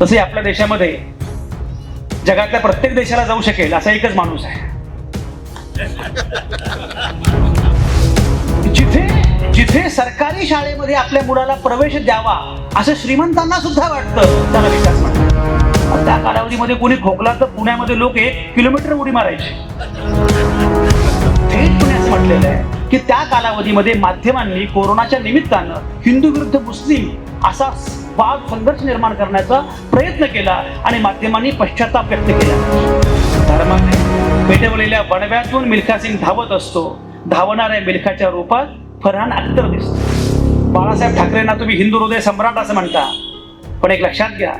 तसे आपल्या देशामध्ये जगातल्या प्रत्येक देशाला जाऊ शकेल असा एकच माणूस आहे. जिथे जिथे सरकारी शाळेमध्ये आपल्या मुलाला प्रवेश द्यावा असं श्रीमंतांना सुद्धा वाटतं त्याला विकास म्हणतात त्या कालावधीमध्ये कोणी खोकला तर पुण्यामध्ये लोक एक किलोमीटर उडी मारायचे. थेट पुण्याचं म्हटलेलं आहे की त्या कालावधीमध्ये माध्यमांनी कोरोनाच्या निमित्तानं हिंदू विरुद्ध मुस्लिम असा वाद संघर्ष निर्माण करण्याचा प्रयत्न केला आणि माध्यमांनी पश्चाताप व्यक्त केला. धर्माने पेटवलेल्या वणव्यातून मिल्खा सिंग धावत असतो. धावणाऱ्या मिल्खाच्या रूपात फरहान अख्तर दिसतो. बाळासाहेब ठाकरेंना तुम्ही हिंदू हृदय सम्राट असं म्हणता. पण एक लक्षात घ्या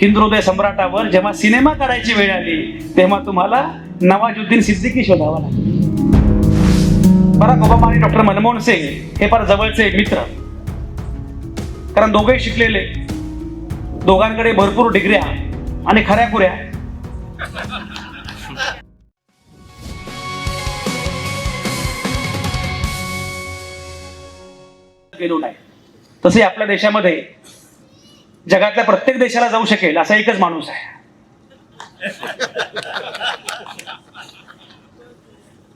हिंदू हृदय सम्राटावर जेव्हा सिनेमा काढायची वेळ आली तेव्हा तुम्हाला नवाजुद्दीन सिद्दीकी शोधावा लागला. बराक ओबामा आणि डॉक्टर मनमोहन सिंग हे फार जवळचे मित्र. कारण दोघेही शिकलेले. दोघांकडे भरपूर डिग्र्या आणि खऱ्या खुऱ्या. गेलो नाही तसे आपल्या देशामध्ये जगातल्या प्रत्येक देशाला जाऊ शकेल असा एकच माणूस आहे.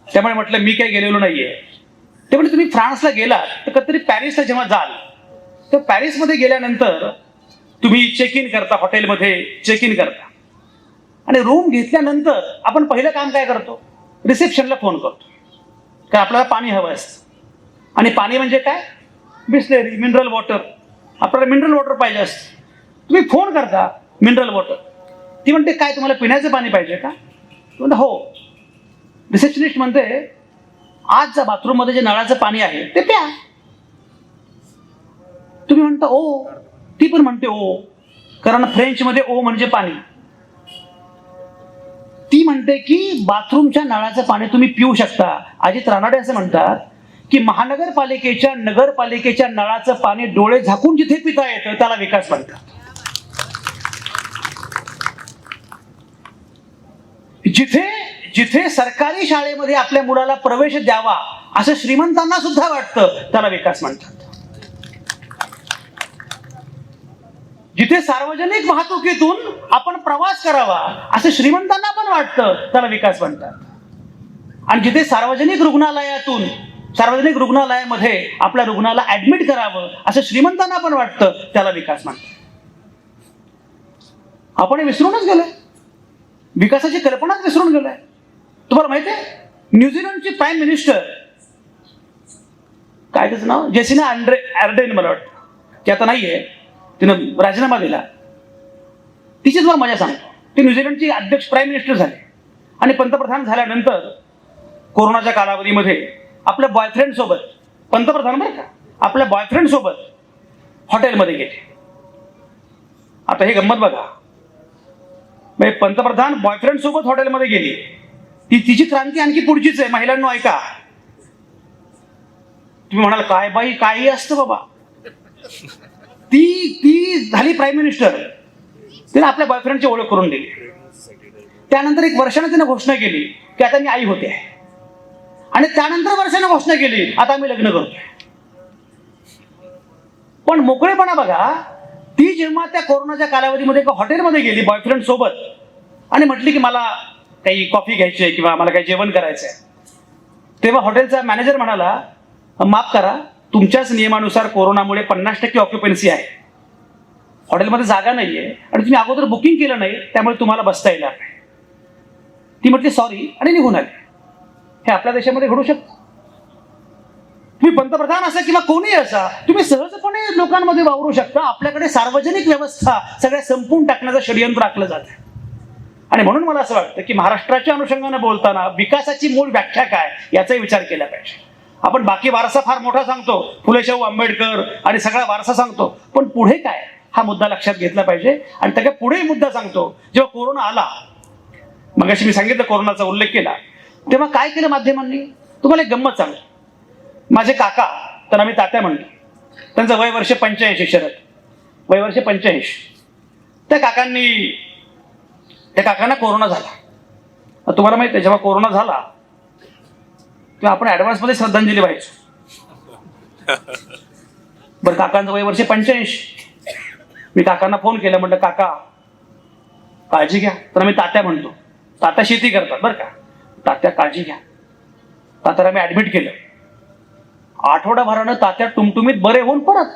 त्यामुळे म्हटलं मी काही गेलेलो नाहीये. ते म्हणजे तुम्ही फ्रान्सला गेलात तर कधीतरी पॅरिसला जेव्हा जाल तर पॅरिसमध्ये गेल्यानंतर तुम्ही चेक इन करता हॉटेलमध्ये चेक इन करता. आणि रूम घेतल्यानंतर आपण पहिलं काम काय करतो? रिसेप्शनला फोन करतो. कारण आपल्याला पाणी हवं असतं. आणि पाणी म्हणजे काय? बिस्लेरी मिनरल वॉटर आपल्याला मिनरल वॉटर पाहिजे असतं. तुम्ही फोन करता मिनरल वॉटर ती म्हणते काय तुम्हाला पिण्याचं पाणी पाहिजे का? ती म्हणते हो. रिसेप्शनिस्ट म्हणते आज ज्या बाथरूममध्ये जे नळाचं पाणी आहे ते प्या. तुम्ही म्हणता ओ. ती पण म्हणते ओ. कारण फ्रेंचमध्ये ओ म्हणजे पाणी. ती म्हणते की बाथरूमच्या नळाचं पाणी तुम्ही पिऊ शकता. अजित रानाडे असं म्हणतात की महानगरपालिकेच्या नगरपालिकेच्या नळाचं पाणी डोळे झाकून जिथे पिता येतं त्याला विकास म्हणतात. जिथे जिथे सरकारी शाळेमध्ये आपल्या मुलाला प्रवेश द्यावा असं श्रीमंतांना सुद्धा वाटतं त्याला विकास म्हणतात. जिथे सार्वजनिक वाहतुकीतून आपण प्रवास करावा असं श्रीमंतांना पण वाटतं त्याला विकास म्हणतात. आणि जिथे सार्वजनिक रुग्णालयातून सार्वजनिक रुग्णालयामध्ये आपल्या रुग्णाला ऍडमिट करावं असं श्रीमंतांना पण वाटतं त्याला विकास म्हणतात. आपण हे विसरूनच गेलोय. विकासाची कल्पनाच विसरून गेलोय. तुम्हाला माहिती आहे? न्यूझीलंडची प्राईम मिनिस्टर काय त्याचं नाव? जेसिना अँड्रे ॲर्डेन मला वाटतं. ते आता नाहीये. तिनं राजीनामा दिला. तिचीच मला मजा सांगतो. ती न्यूझीलंडची अध्यक्ष प्राईम मिनिस्टर झाले. आणि पंतप्रधान झाल्यानंतर कोरोनाच्या कालावधीमध्ये आपल्या बॉयफ्रेंडसोबत पंतप्रधान बरं का आपल्या बॉयफ्रेंडसोबत हॉटेलमध्ये गेले. आता हे गंमत बघा. म्हणजे पंतप्रधान बॉयफ्रेंड सोबत हॉटेलमध्ये गेली. ती तिची क्रांती आणखी पुढचीच आहे महिलांना ऐका. तुम्ही म्हणाल काय बाई काही असतं बाबा. ती ती झाली प्राईम मिनिस्टर तिने आपल्या बॉयफ्रेंडची ओळख करून दिली. त्यानंतर एक वर्षाने तिने घोषणा केली की आता मी आई होते. आणि त्यानंतर वर्षाने घोषणा केली आता मी लग्न करतोय. पण मोकळेपणा बघा ती जेव्हा त्या कोरोनाच्या कालावधीमध्ये एका हॉटेलमध्ये गेली बॉयफ्रेंड सोबत आणि म्हटली की मला काही कॉफी घ्यायची आहे किंवा मला काही जेवण करायचं आहे तेव्हा हॉटेलचा मॅनेजर म्हणाला माफ करा तुमच्याच नियमानुसार कोरोनामुळे पन्नास टक्के ऑक्युपन्सी आहे. हॉटेलमध्ये जागा नाही आहे आणि तुम्ही अगोदर बुकिंग केलं नाही त्यामुळे तुम्हाला बसता येणार नाही. ती म्हटली सॉरी आणि निघून आली. हे आपल्या देशामध्ये घडू शकतं. तुम्ही पंतप्रधान असा किंवा कोणीही असा तुम्ही सहजपणे लोकांमध्ये वावरू शकता. आपल्याकडे सार्वजनिक व्यवस्था सगळ्या संपून टाकण्याचं षडयंत्र आखलं जात आणि म्हणून मला असं वाटतं की महाराष्ट्राच्या अनुषंगाने बोलताना विकासाची मूळ व्याख्या काय याचाही विचार केला पाहिजे. आपण बाकी वारसा फार मोठा सांगतो. फुले शाहू आंबेडकर आणि सगळा वारसा सांगतो. पण पुढे काय? हा मुद्दा लक्षात घेतला पाहिजे आणि त्याच्या पुढे मुद्दा सांगतो. जेव्हा कोरोना आला मग मी सांगितलं कोरोनाचा उल्लेख केला तेव्हा काय केलं माध्यमांनी? तुम्हाला एक गंमत सांग माझे काका तर आम्ही तात्या म्हणतो. त्यांचं वय वर्ष पंच्याऐंशी शरद. वय वर्ष पंच्याऐंशी. त्या काकांनी त्या काकांना कोरोना झाला. तुम्हाला माहिती आहे जेव्हा कोरोना झाला किंवा आपण ऍडव्हान्समध्ये श्रद्धांजली व्हायचो. बरं काकांचं वय वर्षे पंच्याऐंशी. मी काकांना फोन केला म्हटलं काका काळजी घ्या. तर आम्ही तात्या म्हणतो. तात्या शेती करतात बरं का? तात्या काळजी घ्या. तात्याला आम्ही ऍडमिट केलं. आठवडाभरानं तात्या टुमटुमीत बरे होऊन परत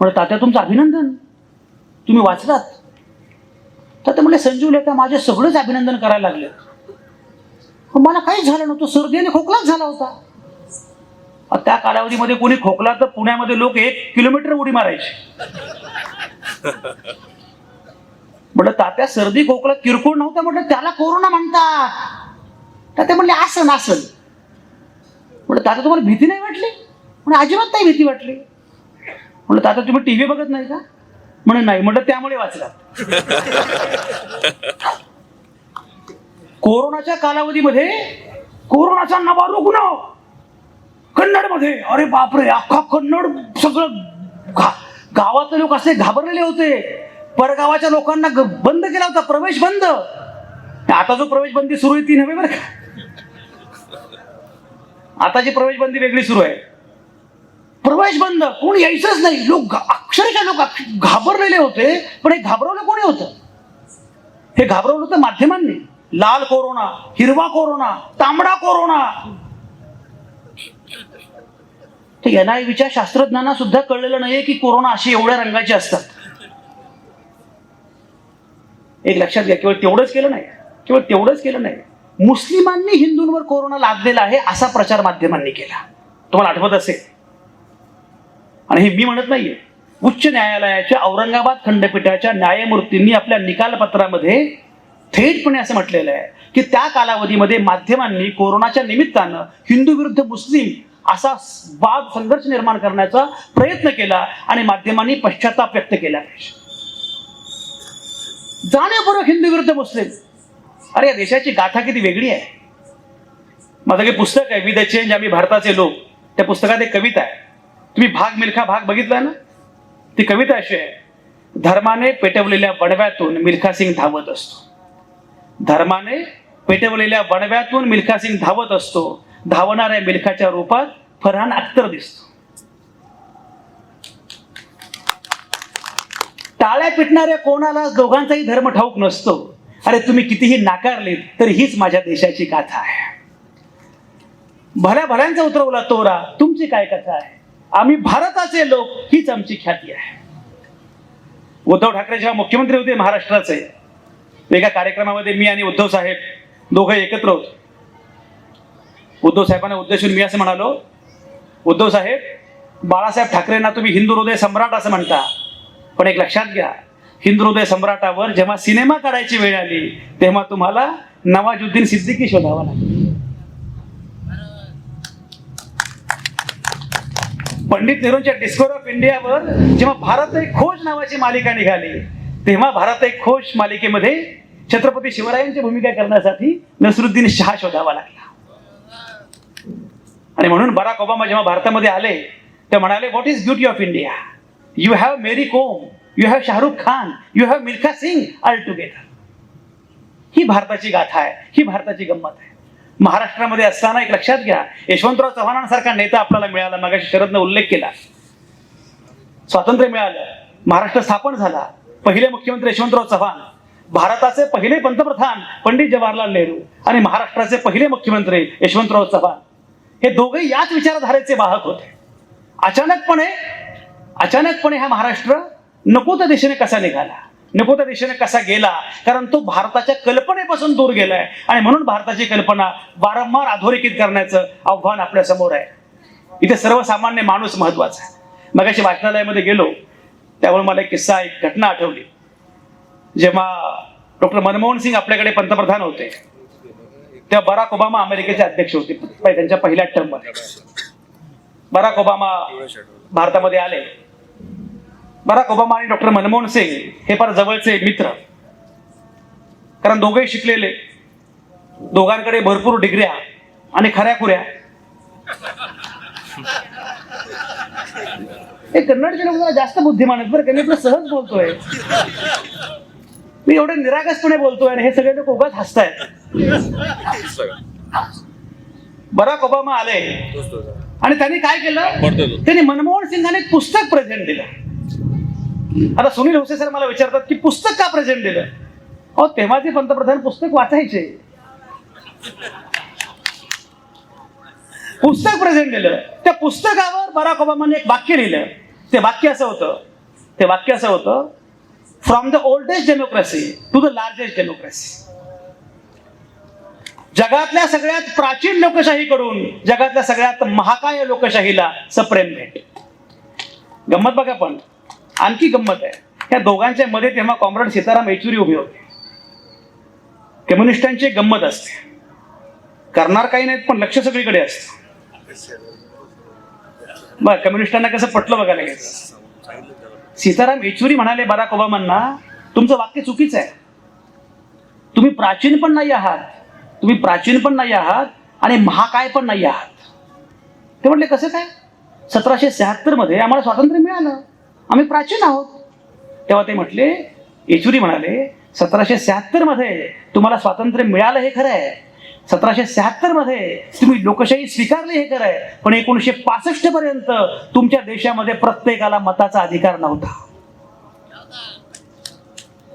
म्हणलं तात्या तुमचं अभिनंदन. तुम्ही वाचलात? तर ते म्हणले संजीव लेखा माझे सगळेच अभिनंदन करायला लागले पण मला काहीच झालं नव्हतं. सर्दी आणि खोकलाच झाला होता. त्या कालावधीमध्ये कोणी खोकला तर पुण्यामध्ये लोक एक किलोमीटर उडी मारायचे. म्हटलं तात्या सर्दी खोकला किरकोळ नव्हता. म्हटलं त्याला कोरोना म्हणतात. तर ते म्हणले आसन आसन. म्हटलं तात्या तुम्हाला भीती नाही वाटली? म्हणजे अजिबात नाही भीती वाटली. म्हटलं तात्या तुम्ही टीव्ही बघत नाही का? म्हणे नाही. म्हटलं त्यामुळे वाचला. कोरोनाच्या कालावधीमध्ये कोरोनाचा नवा रुग्ण कन्नडमध्ये. अरे बापरे अख्खा कन्नड सगळं गा- गावातले लोक असे घाबरलेले होते. परगावाच्या लोकांना ग- बंद केला होता प्रवेश बंद. आता जो प्रवेश बंदी सुरू आहे ती नव्हे बरं का? आताची प्रवेश बंदी वेगळी सुरू आहे. प्रवेश बंद कोण यायचंच नाही. लोक घा- अक्षरशः लोक घाबरलेले होते पण हे घाबरवलं कोणी होतं? हे घाबरवलं होतं माध्यमांनी. लाल कोरोना हिरवा कोरोना तांबडा कोरोना. एनआयव्हीच्या शास्त्रज्ञांना सुद्धा कळलेलं नाहीये की कोरोना अशी एवढ्या रंगाचे असतात. एक लक्षात घ्या केवळ तेवढंच केलं नाही. केवळ तेवढंच केलं नाही. मुस्लिमांनी हिंदूंवर कोरोना लादलेला आहे असा प्रचार माध्यमांनी केला. तुम्हाला आठवत असेल? आणि हे मी म्हणत नाहीये. उच्च न्यायालयाच्या औरंगाबाद खंडपीठाच्या न्यायमूर्तींनी आपल्या निकालपत्रामध्ये थेटपणे असं म्हटलेलं आहे की त्या कालावधीमध्ये माध्यमांनी कोरोनाच्या निमित्तानं हिंदू विरुद्ध मुस्लिम असा वाद संघर्ष निर्माण करण्याचा प्रयत्न केला आणि माध्यमांनी पश्चाताप व्यक्त केला. पाहिजे जाणीवपूर्वक हिंदू विरुद्ध मुस्लिम. अरे या देशाची गाथा किती वेगळी आहे. माझं काही पुस्तक आहे वि द चेंज आम्ही भारताचे लोक. त्या पुस्तकात एक कविता आहे. तुम्ही भाग मिल्खा भाग बघितला ना? ती कविता अशी आहे. धर्माने पेटवलेल्या वणव्यातून मिल्खा सिंग धावत असतो. धर्माने पेटवलेल्या वणव्यातून मिल्खा सिंग धावत असतो. धावणाऱ्या मिल्खाच्या रूपात फरहान अख्तर दिसतो. टाळ्या पिटणाऱ्या कोणाला दोघांचाही धर्म ठाऊक नसतो. अरे तुम्ही कितीही नाकारलेत तरी हीच माझ्या देशाची गाथा आहे. भल्या भल्यांचा उतरवला तोरा तुमची काय कथा आहे? आम्ही भारताचे लोक हीच आमची ख्याती आहे. उद्धव ठाकरे जेव्हा मुख्यमंत्री होते महाराष्ट्राचे एका कार्यक्रमामध्ये मी आणि उद्धव साहेब दोघं एकत्र होतो. उद्धव साहेबांना उद्देशून मी असं म्हणालो उद्धव साहेब बाळासाहेब ठाकरेंना तुम्ही हिंदू हृदय सम्राट असं म्हणता पण एक लक्षात घ्या हिंदू हृदय सम्राटावर जेव्हा सिनेमा काढायची वेळ आली तेव्हा तुम्हाला नवाजुद्दीन सिद्दीकी शोधावा लागेल. पंडित नेहरूंच्या डिस्कवर ऑफ इंडियावर जेव्हा भारत एक खोज नावाची मालिका निघाली तेव्हा भारत एक खोश मालिकेमध्ये छत्रपती शिवरायांची भूमिका करण्यासाठी नसरुद्दीन शहा शोधावा लागला. आणि म्हणून बराक ओबामा जेव्हा भारतामध्ये आले ते म्हणाले what is beauty of India you have Mary Kom you have Shahrukh Khan you have Milkha Singh all together ही भारताची गाथा आहे ही भारताची गंमत आहे. महाराष्ट्रामध्ये असताना एक लक्षात घ्या यशवंतराव चव्हाणांसारखा नेता आपल्याला मिळाला मागाशी शरदनं उल्लेख केला. स्वातंत्र्य मिळालं महाराष्ट्र स्थापन झाला पहिले मुख्यमंत्री यशवंतराव चव्हाण भारताचे पहिले पंतप्रधान पंडित जवाहरलाल नेहरू आणि महाराष्ट्राचे पहिले मुख्यमंत्री यशवंतराव चव्हाण. हे दोघे याच विचारधारेचे वाहक होते. अचानकपणे अचानकपणे हा महाराष्ट्र नको त्या दिशेने कसा निघाला? नको त्या दिशेने कसा गेला? कारण तो भारताच्या कल्पनेपासून दूर गेलाय. आणि म्हणून भारताची कल्पना वारंवार अधोरेखित करण्याचं आव्हान आपल्यासमोर आहे. इथे सर्वसामान्य माणूस महत्त्वाचा आहे. मगाशी वाचनालयामध्ये गेलो. त्यामुळे मला एक किस्सा एक घटना आठवली. जेव्हा डॉक्टर मनमोहन सिंग आपल्याकडे पंतप्रधान होते तेव्हा बराक ओबामा अमेरिकेचे अध्यक्ष होते त्यांच्या पहिल्या टर्ममध्ये बराक ओबामा भारतामध्ये आले. बराक ओबामा आणि डॉक्टर मनमोहन सिंग हे फार जवळचे मित्र. कारण दोघेही शिकलेले. दोघांकडे भरपूर डिग्र्या आणि खऱ्या खुऱ्या. हे कन्नडचे लोक जरा जास्त बुद्धिमान आहेत बरं का मी आपलं सहज बोलतोय. मी एवढे निरागसपणे बोलतोय आणि हे सगळे लोक उगाच हसतायत. बराक ओबामा आले. आणि त्यांनी काय केलं? त्यांनी मनमोहन सिंगाने पुस्तक प्रेझेंट दिलं. आता सुनील होसे सर मला विचारतात की पुस्तक का प्रेझेंट दिलं? अहो तेव्हाचे पंतप्रधान पुस्तक वाचायचे पुस्तक प्रेझेंट केलं. त्या पुस्तकावर बराक ओबामाने एक वाक्य लिहिलं. ते वाक्य असं होतं. ते वाक्य असं होतं from the oldest democracy to the largest democracy जगातल्या सगळ्यात प्राचीन लोकशाहीकडून जगातल्या सगळ्यात महाकाय लोकशाहीला सप्रेम भेट. गंमत बघा पण. आणखी गंमत आहे. या दोघांच्या मध्ये तेव्हा कॉम्रेड सीताराम येचुरी उभे होते. कम्युनिस्टांची एक गंमत असते. करणार काही नाहीत पण लक्ष सगळीकडे असतं. बर कम्युनिस्टांना कसं पटलं बघायला घ्यायचं सीताराम येचुरी म्हणाले बराक ओबामांना तुमचं वाक्य चुकीचं आहे. तुम्ही प्राचीन पण नाही आहात. तुम्ही प्राचीन पण नाही आहात आणि महाकाय पण नाही आहात. ते म्हटले कसं काय? सतराशे शहात्तरमध्ये आम्हाला स्वातंत्र्य मिळालं. आम्ही प्राचीन आहोत. तेव्हा ते म्हटले येचुरी म्हणाले सतराशे शहात्तरमध्ये तुम्हाला स्वातंत्र्य मिळालं हे खरं आहे. सतराशे शहात्तरमध्ये तुम्ही लोकशाही स्वीकारली हे आहे पण एकोणीसशे पासष्ट पर्यंत तुमच्या देशामध्ये प्रत्येकाला मताचा अधिकार नव्हता.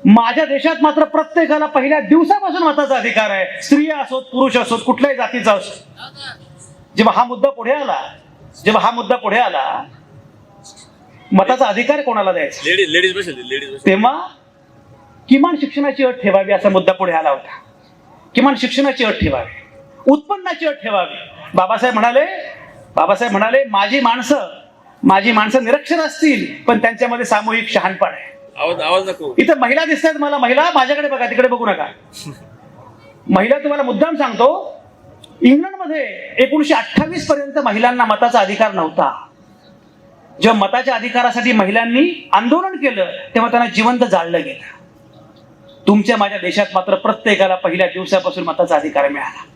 माझ्या देशात मात्र प्रत्येकाला पहिल्या दिवसापासून मताचा अधिकार आहे. स्त्रिया असोत पुरुष असोत कुठल्याही जातीचा असो. जेव्हा हा मुद्दा पुढे आला जेव्हा हा मुद्दा पुढे आला मताचा अधिकार कोणाला द्यायचा? तेव्हा किमान शिक्षणाची अट ठेवावी असा मुद्दा पुढे आला होता. किमान शिक्षणाची अट ठेवावी. उत्पन्नाची अट ठेवावी. बाबासाहेब म्हणाले बाबासाहेब म्हणाले माझी माणसं माझी माणसं निरक्षर असतील पण त्यांच्यामध्ये सामूहिक शहाणपण आहे. आवाज आवाज नको. इथं महिला दिसतात मला. महिला माझ्याकडे बघा तिकडे बघू नका. महिला तुम्हाला मुद्दाम सांगतो इंग्लंडमध्ये एकोणीशे अठ्ठावीस पर्यंत महिलांना मताचा अधिकार नव्हता. जेव्हा मताच्या अधिकारासाठी महिलांनी आंदोलन केलं तेव्हा त्यांना जिवंत जाळलं गेलं. तुमच्या माझ्या देशात मात्र प्रत्येकाला पहिल्या दिवसापासून मताचा अधिकार मिळाला.